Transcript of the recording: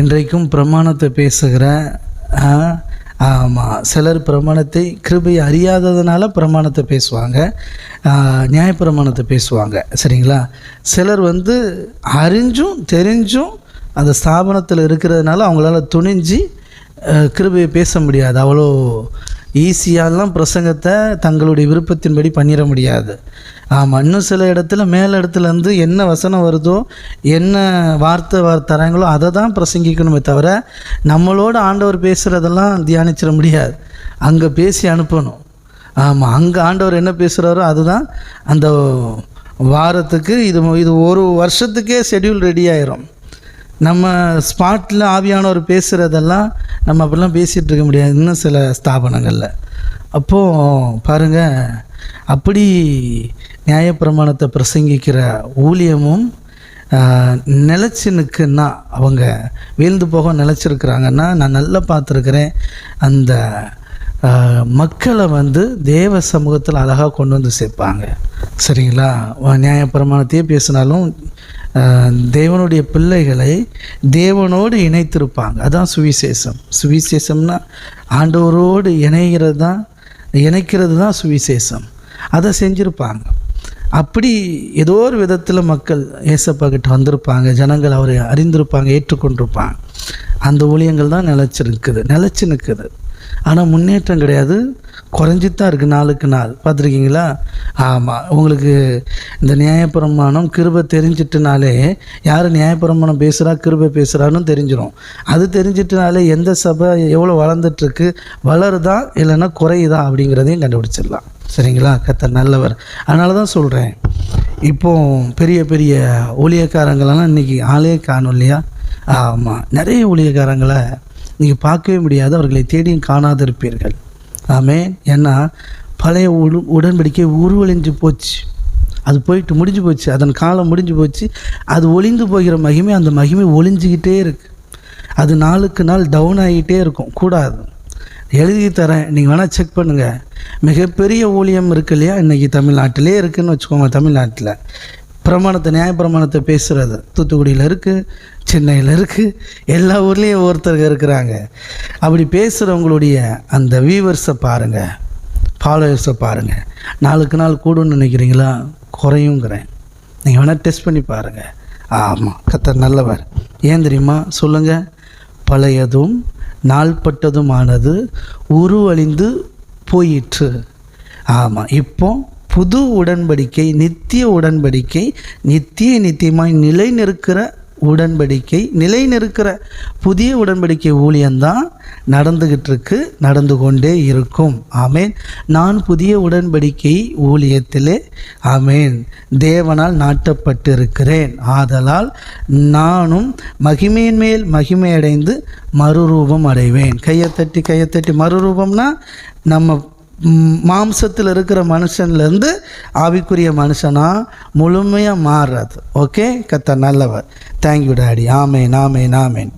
இன்றைக்கும் பிரமாணத்தை பேசுகிற ஆமாம் சிலர் பிரமாணத்தை கிருபை அறியாததுனால பிரமாணத்தை பேசுவாங்க நியாயப்பிரமாணத்தை பேசுவாங்க சரிங்களா? சிலர் வந்து அறிஞ்சும் தெரிஞ்சும் அந்த ஸ்தாபனத்தில் இருக்கிறதுனால அவங்களால துணிஞ்சு கிருபையை பேச முடியாது. அவ்வளோ ஈஸியாலாம் பிரசங்கத்தை தங்களுடைய விருப்பத்தின்படி பண்ணிட முடியாது. ஆமாம் இன்னும் சில இடத்துல மேல் இடத்துலேருந்து என்ன வசனம் வருதோ என்ன வார்த்தை வார் தராங்களோ அதை தான் பிரசங்கிக்கணுமே தவிர நம்மளோட ஆண்டவர் பேசுகிறதெல்லாம் தியானிச்சிட முடியாது. அங்கே பேசி அனுப்பணும். ஆமாம் அங்கே ஆண்டவர் என்ன பேசுகிறாரோ அதுதான் அந்த வாரத்துக்கு இது இது ஒரு வருஷத்துக்கே ஷெட்யூல் ரெடி ஆயிரும். நம்ம ஸ்பாட்டில் ஆவியானவர் பேசுகிறதெல்லாம் நம்ம அப்படிலாம் பேசிகிட்டு இருக்க முடியாது இன்னும் சில ஸ்தாபனங்களில். அப்போது பாருங்கள் அப்படி நியாயப்பிரமாணத்தை பிரசங்கிக்கிற ஊழியமும் நிலச்சி நிற்குன்னா அவங்க வீழ்ந்து போக நிலச்சிருக்கிறாங்கன்னா நான் நல்லா பார்த்துருக்குறேன். அந்த மக்களை வந்து தேவ சமூகத்தில் அழகாக கொண்டு வந்து சேர்ப்பாங்க. சரிங்களா? நியாயப்பிரமாணத்தையே பேசினாலும் தேவனுடைய பிள்ளைகளை தேவனோடு இணைத்திருப்பாங்க. அதான் சுவிசேஷம். சுவிசேஷம்னா ஆண்டவரோடு இணைகிறது தான் இணைக்கிறது தான் சுவிசேஷம். அதை செஞ்சுருப்பாங்க. அப்படி ஏதோ ஒரு விதத்தில் மக்கள் ஏசப்பா கிட்ட வந்திருப்பாங்க. ஜனங்கள் அவரை அறிந்திருப்பாங்க ஏற்றுக்கொண்டிருப்பாங்க. அந்த ஊழியங்கள் தான் நிலச்சிருக்குது நிலச்சி நிற்குது. ஆனால் முன்னேற்றம் கிடையாது. குறைஞ்சிட்டு தான் இருக்குது நாளுக்கு நாள். பார்த்துருக்கீங்களா? ஆமாம் உங்களுக்கு இந்த நியாயப்பிரமாணம் கிருபை தெரிஞ்சிட்டுனாலே யார் நியாயப்பிரமாணம் பேசுகிறா கிருபை பேசுகிறான்னு தெரிஞ்சிடும் அது தெரிஞ்சிட்டுனாலே எந்த சபை எவ்வளோ வளர்ந்துட்டுருக்கு வளருதா இல்லைன்னா குறையுதா அப்படிங்கிறதையும் கண்டுபிடிச்சிடலாம். சரிங்களா? கத்த நல்லவர். அதனால தான் சொல்கிறேன் இப்போ பெரிய பெரிய ஊழியக்காரங்களெல்லாம் இன்றைக்கி ஆளே காணும் இல்லையா? ஆமாம் நிறைய ஊழியக்காரங்களை நீங்கள் பார்க்கவே முடியாது அவர்களை தேடியும் காணாதிருப்பீர்கள். ஆமே ஏன்னா பழைய உடு உடன்படிக்கை உருவழிஞ்சு போச்சு. அது போயிட்டு முடிஞ்சு போச்சு. அதன் காலம் முடிஞ்சு போச்சு. அது ஒளிந்து போகிற மகிமை அந்த மகிமை ஒளிஞ்சிக்கிட்டே இருக்கு. அது நாளுக்கு நாள் டவுன் ஆகிட்டே இருக்கும். கூடாது. எழுதி தரேன். நீங்கள் வேணால் செக் பண்ணுங்கள் மிகப்பெரிய ஊழியம் இருக்கு இல்லையா? இன்றைக்கி தமிழ்நாட்டிலே இருக்குதுன்னு வச்சுக்கோங்க தமிழ்நாட்டில். பிரமாணத்தை நியாய பிரமாணத்தை பேசுகிறது தூத்துக்குடியில் இருக்குது சென்னையில் இருக்குது எல்லா ஊர்லேயும் ஒருத்தர் இருக்கிறாங்க. அப்படி பேசுகிறவங்களுடைய அந்த வியூவர்ஸை பாருங்கள் ஃபாலோவர்ஸை பாருங்கள் நாளுக்கு நாள் கூடும்னு நினைக்கிறீங்களா? குறையுங்கிறேன். நீங்கள் வேணால் டெஸ்ட் பண்ணி பாருங்கள் ஆமாம் கத்தர் நல்லவர். ஏன் தெரியுமா? சொல்லுங்கள் பழையதும் நாள்பட்டதுமானது உருவழிந்து போயிற்று. ஆமாம் இப்போ புது உடன்படிக்கை நித்திய உடன்படிக்கை நித்திய நித்தியமாய் நிலை நிற்கிற உடன்படிக்கை நிலை நிற்கிற புதிய உடன்படிக்கை ஊழியம்தான் நடந்துகிட்டு இருக்கு நடந்து கொண்டே இருக்கும். ஆமேன். நான் புதிய உடன்படிக்கை ஊழியத்திலே ஆமேன் தேவனால் நாட்டப்பட்டிருக்கிறேன். ஆதலால் நானும் மகிமையின் மேல் மகிமையடைந்து மறுரூபம் அடைவேன். கையை தட்டி கையை தட்டி மறுரூபம்னா நம்ம மாம்சத்தில் இருக்கிற மனுஷன்லேருந்து ஆவிக்குரிய மனுஷனாக முழுமையாக மாறுறது ஓகே கத்த நல்லவர். தேங்க்யூ டாடி ஆமேன் ஆமேன் ஆமேன்